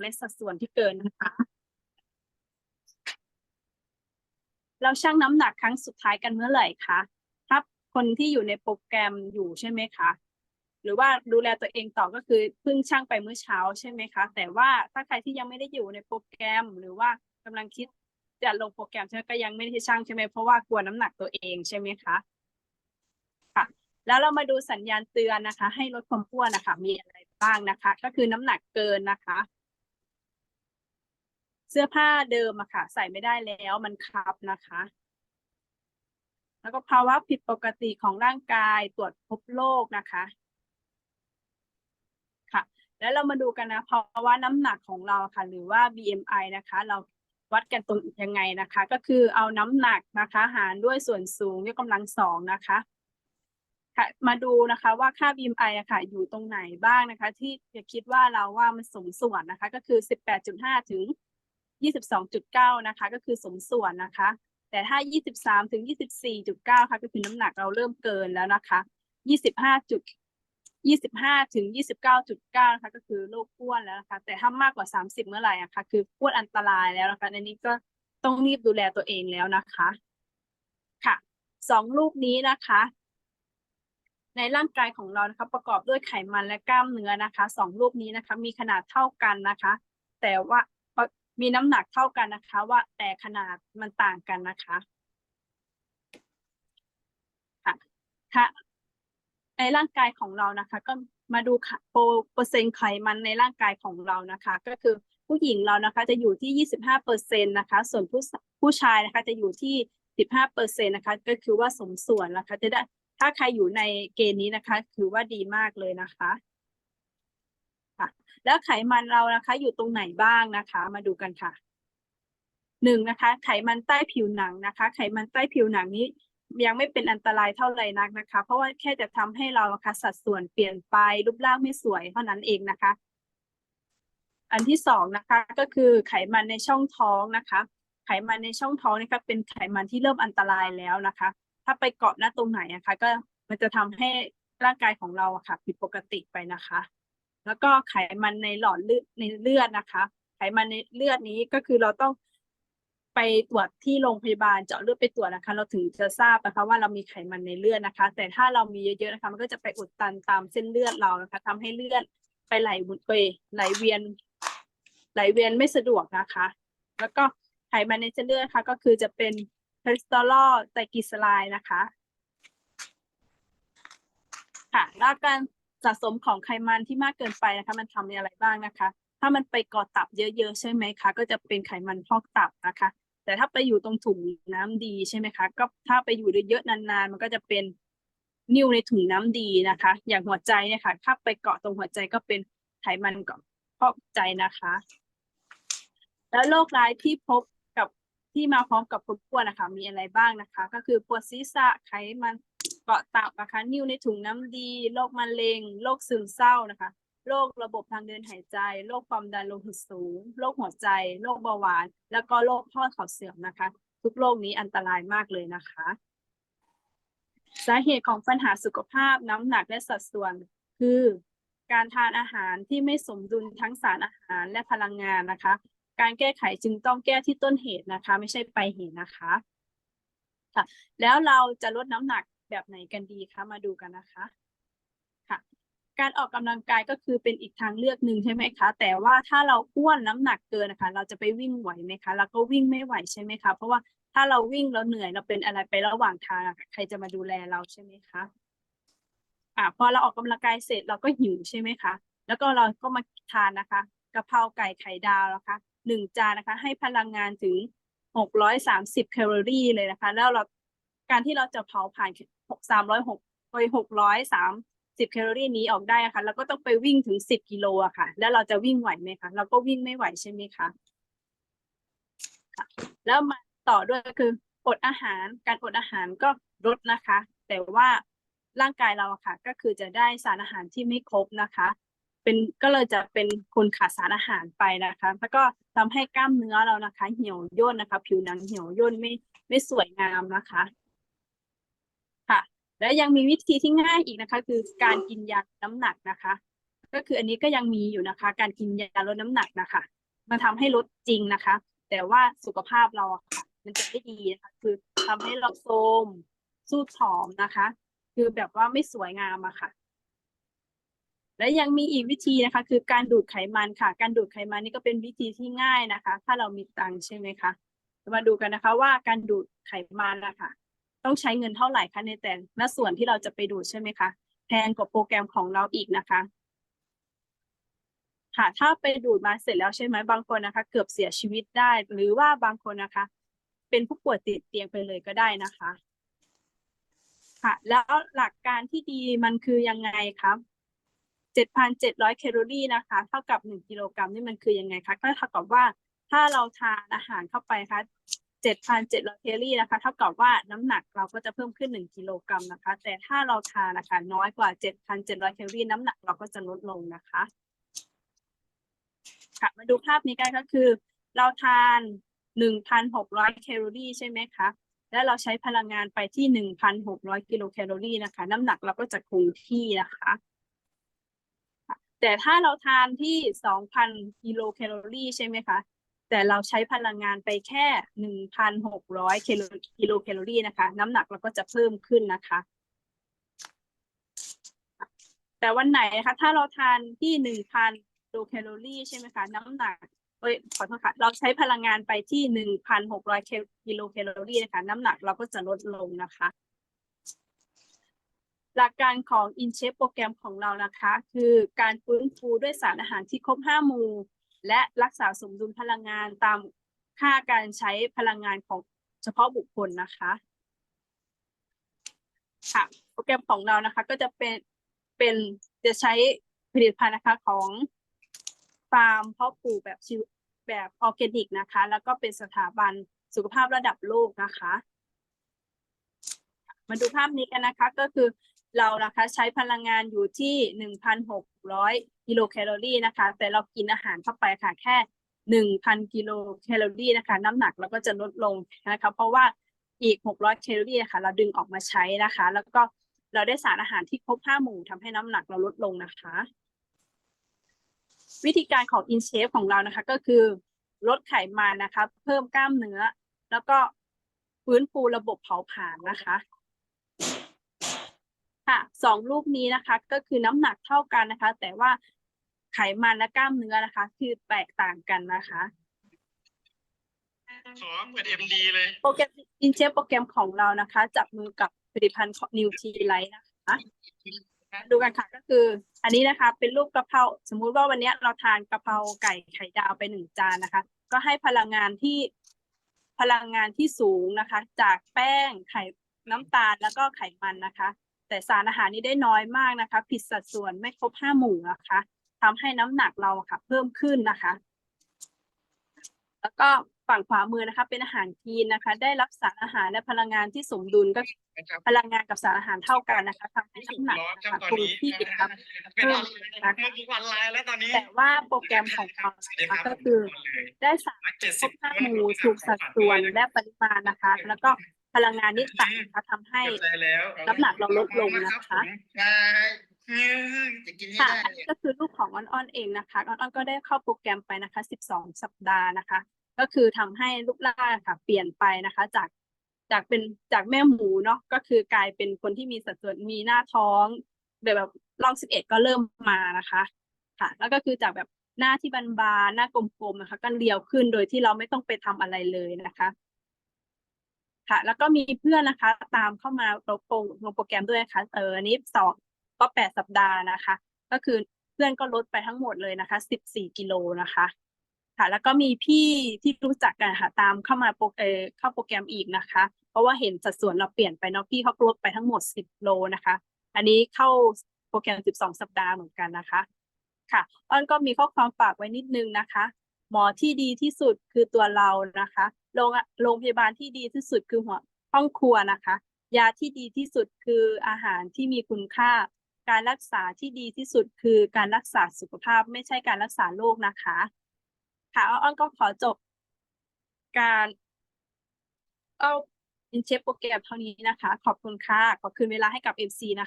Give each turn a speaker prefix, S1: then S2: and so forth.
S1: และสัดส่วนที่เกินนะคะ เราชั่งน้ำหนักครั้งสุดท้ายกันเมื่อไหร่คะถ้าคนที่อยู่ในโปรแกรมอยู่ใช่ไหมคะ หรือว่าดูแลตัวเองต่อก็คือเพิ่งชั่งไปเมื่อเช้าใช่ไหมคะ แต่ว่าถ้าใครที่ยังไม่ได้อยู่ในโปรแกรม หรือว่ากำลังคิดจะลงโปรแกรมใช่ไหมก็ยังไม่ได้ชั่งใช่ไหมเพราะว่ากลัวน้ำหนักตัวเองใช่ไหมคะค่ะ แล้วเรามาดูสัญญาณเตือนนะคะ ให้ลดความอ้วนนะคะมีอะไรบ้างนะคะ ก็คือน้ำหนักเกินนะคะ เสื้อผ้าเดิมอะค่ะ ใส่ไม่ได้แล้วมันคับนะคะ แล้วก็ภาวะผิดปกติของร่างกายตรวจพบโรคนะคะค่ะ แล้วเรามาดูกันนะภาวะน้ำหนักของเราค่ะ หรือว่า BMI นะคะ เราวัดกันตรงยังไงนะคะ ก็คือเอาน้ำหนักนะคะ หารด้วยส่วนสูงยกกำลังสองนะคะค่ะมาดูนะคะว่าค่า BMI อะค่ะอยู่ตรงไหนบ้างนะคะ ที่จะคิดว่าเราว่ามันสมส่วนนะคะ ก็คือ 18.5 ถึง 22.9 นะคะ ก็คือสมส่วนนะคะ แต่ถ้า 23 ถึง 24.9 ค่ะ ก็คือน้ำหนักเราเริ่มเกินแล้วนะคะ 25จุด25 ถึง 29.9 นะคะ ก็คือโรคอ้วนแล้วนะคะ แต่ถ้ามากกว่า 30 เมื่อไหร่อะค่ะคืออ้วนอันตรายแล้วนะคะในนี้ก็ต้องรีบดูแลตัวเองแล้วนะคะ ค่ะ สองรูปนี้นะคะ ในร่างกายของเรานะคะ ประกอบด้วยไขมันและกล้ามเนื้อนะคะ สองรูปนี้นะคะ มีขนาดเท่ากันนะคะ แต่ว่า มีน้ำหนักเท่ากันนะคะ ว่าแต่ขนาดมันต่างกันนะคะค่ะในร่างกายของเรานะคะ ก็มาดูโปรเปอร์เซ็นต์ไขมันในร่างกายของเรานะคะ ก็คือผู้หญิงเรานะคะ จะอยู่ที่ 25เปอร์เซ็นต์นะคะ ส่วนผู้ผู้ชายนะคะ จะอยู่ที่ 15เปอร์เซ็นต์นะคะ ก็คือว่าสมส่วนนะคะ จะได้ถ้าใครอยู่ในเกณฑ์นี้นะคะ ถือว่าดีมากเลยนะคะ แล้วไขมันเรานะคะ อยู่ตรงไหนบ้างนะคะ มาดูกันค่ะหนึ่งนะคะ ไขมันใต้ผิวหนังนะคะ ไขมันใต้ผิวหนังนี้ยังไม่เป็นอันตรายเท่าไหร่นักนะคะ เพราะว่าแค่จะทำให้เราะค่ะสัดส่วนเปลี่ยนไปรูปร่างไม่สวยเท่านั้นเองนะคะ อันที่สองนะคะก็คือไขมันในช่องท้องนะคะ ไขมันในช่องท้องนะคะเป็นไขมันที่เริ่มอันตรายแล้วนะคะ ถ้าไปเกาะหน้าตรงไหนนะคะ ก็มันจะทำให้ร่างกายของเราอะค่ะผิดปกติไปนะคะ แล้วก็ไขมันในหลอดเลือดในเลือดนะคะ ไขมันในเลือดนี้ก็คือเราต้องไปตรวจที่โรงพยาบาลเจาะเลือดไปตรวจนะคะ เราถึงจะทราบนะคะว่าเรามีไขมันในเลือดนะคะ แต่ถ้าเรามีเยอะๆนะคะมันก็จะไปอุดตันตามเส้นเลือดเรานะคะทำให้เลือดไปไหลไปไหลเวียน ไหลเวียนไม่สะดวกนะคะ แล้วก็ไขมันในเส้นเลือดนะคะก็คือจะเป็นคอเลสเตอรอลไตรกลีเซอไรด์นะคะ ค่ะแล้วการ สะสมของไขมันที่มากเกินไปนะคะ มันทำอะไรบ้างนะคะ ถ้ามันไปเกาะตับเยอะๆใช่ไหมคะ ก็จะเป็นไขมันพอกตับนะคะ แต่ถ้าไปอยู่ตรงถุงน้ำดีใช่ไหมคะ ก็ถ้าไปอยู่เยอะๆนานๆ มันก็จะเป็นนิ่วในถุงน้ำดีนะคะ อย่างหัวใจเนี่ยค่ะ ถ้าไปเกาะตรงหัวใจก็เป็นไขมันเกาะพอกใจนะคะ แล้วโรคร้ายที่พบกับที่มาพร้อมกับคนอ้วนนะคะ มีอะไรบ้างนะคะ ก็คือปวดศีรษะไขมัน เกาะตับนะคะนิ่วในถุงน้ำดีโรคมะเร็งโรคซึมเศร้านะคะโรคระบบทางเดินหายใจโรคความดันโลหิตสูงโรคหัวใจโรคเบาหวาน แล้วก็โรคข้อเข่าเสื่อมนะคะ ทุกโรคนี้อันตรายมากเลยนะคะ สาเหตุของปัญหาสุขภาพน้ำหนักและสัดส่วน คือการทานอาหารที่ไม่สมดุลทั้งสารอาหารและพลังงานนะคะ การแก้ไขจึงต้องแก้ที่ต้นเหตุนะคะ ไม่ใช่ปลายเหตุนะคะค่ะแล้วเราจะลดน้ำหนัก แบบไหนกันดีคะมาดูกันนะคะค่ะการออกกำลังกายก็คือเป็นอีกทางเลือกหนึ่งใช่ไหมคะ แต่ว่าถ้าเราอ้วนน้ำหนักเกินนะคะ เราจะไปวิ่งไหวไหมคะเราก็วิ่งไม่ไหวใช่ไหมคะ เพราะว่าถ้าเราวิ่งเราเหนื่อยเราเป็นอะไรไประหว่างทางใครจะมาดูแลเราใช่ไหมคะอ่าพอเราออกกำลังกายเสร็จเราก็หิวใช่ไหมคะแล้วก็เราก็มาทานนะคะกะเพราไก่ไข่ดาวนะคะหนึ่งจานนะคะ ให้พลังงานถึงหกร้อยสามสิบแคลอรี่เลยนะคะ แล้วเรา การที่เราจะเผาผ่านหกสามร้อยหกไปหกร้อยสามสิบแคลอรี่นี้ออกได้ค่ะเราก็ต้องไปวิ่งถึงสิบกิโลอะค่ะ แล้วเราจะวิ่งไหวไหมคะเราก็วิ่งไม่ไหวใช่ไหมคะแล้วมาต่อด้วยคืออดอาหารการอดอาหารก็ลดนะคะ แต่ว่าร่างกายเราค่ะ ก็คือจะได้สารอาหารที่ไม่ครบนะคะ เป็นก็เลยจะเป็นคนขาดสารอาหารไปนะคะ แล้วก็ทำให้กล้ามเนื้อเรานะคะ เหี่ยวย่นนะคะ ผิวหนังเหี่ยวย่นไม่ไม่สวยงามนะคะ และยังมีวิธีที่ง่ายอีกนะคะ คือการกินยาน้ำหนักนะคะ ก็คืออันนี้ก็ยังมีอยู่นะคะ การกินยาลดน้ำหนักนะคะ มันทำให้ลดจริงนะคะ แต่ว่าสุขภาพเราค่ะ มันจะไม่ดีนะคะคือทำให้เราโทรมสู้ผอมนะคะ คือแบบว่าไม่สวยงามอะค่ะ และยังมีอีกวิธีนะคะ คือการดูดไขมันค่ะ การดูดไขมันนี่ก็เป็นวิธีที่ง่ายนะคะ ถ้าเรามีตังค์ใช่ไหมคะมาดูกันนะคะ ว่าการดูดไขมันนะคะ ต้องใช้เงินเท่าไหร่คะในแต่ละส่วนที่เราจะไปดูใช่ไหมคะแพงกว่าโปรแกรมของเราอีกนะคะค่ะถ้าไปดูดมาเสร็จแล้วใช่ไหมบางคนนะคะ เกือบเสียชีวิตได้ หรือว่าบางคนนะคะ เป็นผู้ป่วยติดเตียงไปเลยก็ได้นะคะ ค่ะ แล้วหลักการที่ดีมันคือยังไงครับ7,700แคลอรี่นะคะ เท่ากับ 1 กิโลกรัมนี่มันคือยังไงคะก็เท่ากับว่าถ้าเราทานอาหารเข้าไปคะ 7,700แคลอรี่นะคะเท่ากับว่าน้ำหนักเราก็จะเพิ่มขึ้น 1 กิโลกรัมนะคะ แต่ถ้าเราทานนะคะน้อยกว่า 7,700แคลอรี่น้ำหนักเราก็จะลดลงนะคะค่ะมาดูภาพนี้กันก็คือ เราทาน 1,600แคลอรี่ใช่ไหมคะและเราใช้พลังงานไปที่ 1,600 กิโลแคลอรี่นะคะ น้ำหนักเราก็จะคงที่นะคะ แต่ถ้าเราทานที่ 2,000 กิโลแคลอรี่ใช่ไหมคะ แต่เราใช้พลังงานไปแค่ 1,600กิโลกิโลแคลอรี่นะคะ น้ำหนักเราก็จะเพิ่มขึ้นนะคะ แต่วันไหนนะคะ ถ้าเราทานที่ 1,000กิโลแคลอรี่ใช่ไหมคะ น้ำหนักเอ้ยขอโทษค่ะ เราใช้พลังงานไปที่1,600กิโลแคลอรี่นะคะ น้ำหนักเราก็จะลดลงนะคะ หลักการของ InShape โปรแกรมของเรานะคะ คือการฟื้นฟูด้วยสารอาหารที่ครบ5หมู่ และรักษาสมดุลพลังงานตามค่าการใช้พลังงานของเฉพาะบุคคลนะคะค่ะโปรแกรมของเรานะคะก็จะเป็นเป็นจะใช้ผลิตภัณฑ์นะคะของฟาร์มเพาะปลูกแบบชีวแบบออร์แกนิกนะคะ แล้วก็เป็นสถาบันสุขภาพระดับโลกนะคะ มาดูภาพนี้กันนะคะก็คือ เรานะคะใช้พลังงานอยู่ที่หนึ่งพันหกร้อยกิโลแคลอรี่นะคะ แต่เรากินอาหารเข้าไปค่ะแค่หนึ่งพันกิโลแคลอรี่นะคะ น้ำหนักเราก็จะลดลงนะคะ เพราะว่าอีกหกร้อยแคลอรี่นะคะเราดึงออกมาใช้นะคะ แล้วก็เราได้สารอาหารที่ครบห้าหมู่ทำให้น้ำหนักเราลดลงนะคะ วิธีการของ InShape ของเรานะคะก็คือลดไขมันนะคะ เพิ่มกล้ามเนื้อ แล้วก็ฟื้นฟูระบบเผาผลาญนะคะ ค่ะสองรูปนี้นะคะ ก็คือน้ำหนักเท่ากันนะคะ แต่ว่าไขมันและกล้ามเนื้อนะคะ คือแตกต่างกันนะคะ
S2: ขอเปิดเอ็มดีเลย
S1: โปรแกรม InShape โปรแกรมของเรานะคะ จับมือกับผลิตภัณฑ์ของ New T Light นะคะดูกันค่ะก็คือ อันนี้นะคะ เป็นรูปกะเพราสมมุติว่าวันเนี้ยเราทานกะเพราไก่ไข่ดาวไปหนึ่งจานนะคะ ก็ให้พลังงานที่พลังงานที่สูงนะคะ จากแป้งไข่น้ำตาลแล้วก็ไขมันนะคะ แต่สารอาหารนี้ได้น้อยมากนะคะ ผิดสัดส่วนไม่ครบห้าหมู่นะคะทำให้น้ำหนักเราอะค่ะ เพิ่มขึ้นนะคะ แล้วก็ฝั่งขวามือนะคะ เป็นอาหารคีนนะคะ ได้รับสารอาหารและพลังงานที่สมดุลก็
S2: นะครับ
S1: พลังงานกับสารอาหารเท่ากันนะคะทำให้น้ำหนัก
S2: ร้อน
S1: นะ
S2: ครับ
S1: คะ
S2: ตอน
S1: คง
S2: นี้
S1: ที่ครับ
S2: เป็นออนไลน์นะครับเมื่อกี้ออนไลน์แล้วตอนนี้
S1: แต่ว่าโปรแกรมของเรา
S2: สวัสดี
S1: นะ
S2: รับ
S1: คะก็คือได้สาร
S2: เจ็ด
S1: คร
S2: สิบบ
S1: ห้าหมู่ถูกสัดส่วนและปริมาณนะคะ แล้วก็ พลังงานนิดต่ำนะคะทำให้
S2: ใจแล้ว
S1: น้ำหนักเราลดลงนะคะ
S2: ใช่จะกินให้
S1: ค่ะ
S2: ได้
S1: อันนี้ก็คือลูกของอ้อนอ้อนเองนะคะอ้อนอ้อนก็ได้เข้าโปรแกรมไปนะคะ 12 สัปดาห์นะคะ ก็คือทำให้ลูกล่างค่ะ เปลี่ยนไปนะคะ จากจากเป็นจากแม่หมูเนาะก็คือกลายเป็นคนที่มีสัดส่วนมีหน้าท้องแบบแบบร่องสิบเอ็ดก็เริ่มมานะคะ ค่ะ แล้วก็คือจากแบบหน้าที่บานๆหน้ากลมๆนะคะ ก็เรียวขึ้นโดยที่เราไม่ต้องไปทำอะไรเลยนะคะ ค่ะ แล้วก็มีเพื่อนนะคะ ตามเข้ามาลงโปรลงโปรแกรมด้วยนะคะเอออันนี้สองก็แปดสัปดาห์นะคะ ก็คือเพื่อนก็ลดไปทั้งหมดเลยนะคะสิบสี่กิโลนะคะ ค่ะ แล้วก็มีพี่ที่รู้จักกันค่ะตามเข้ามาโปรเออเข้าโปรแกรมอีกนะคะ เพราะว่าเห็นสัดส่วนเราเปลี่ยนไปเนาะพี่เขาลดไปทั้งหมดสิบโลนะคะ อันนี้เข้าโปรแกรมสิบสองสัปดาห์เหมือนกันนะคะ ค่ะ อ้อนก็มีข้อความฝากไว้นิดนึงนะคะ หมอที่ดีที่สุดคือตัวเรานะคะโรงโรงพยาบาลที่ดีที่สุดคือหัวห้องครัวนะคะ ยาที่ดีที่สุดคืออาหารที่มีคุณค่า การรักษาที่ดีที่สุดคือการรักษาสุขภาพไม่ใช่การรักษาโรคนะคะค่ะอ้อนก็ขอจบการเอาอินเชฟโปรแกรมเท่านี้นะคะ ขอบคุณค่ะ ขอคืนเวลาให้กับ MC นะคะ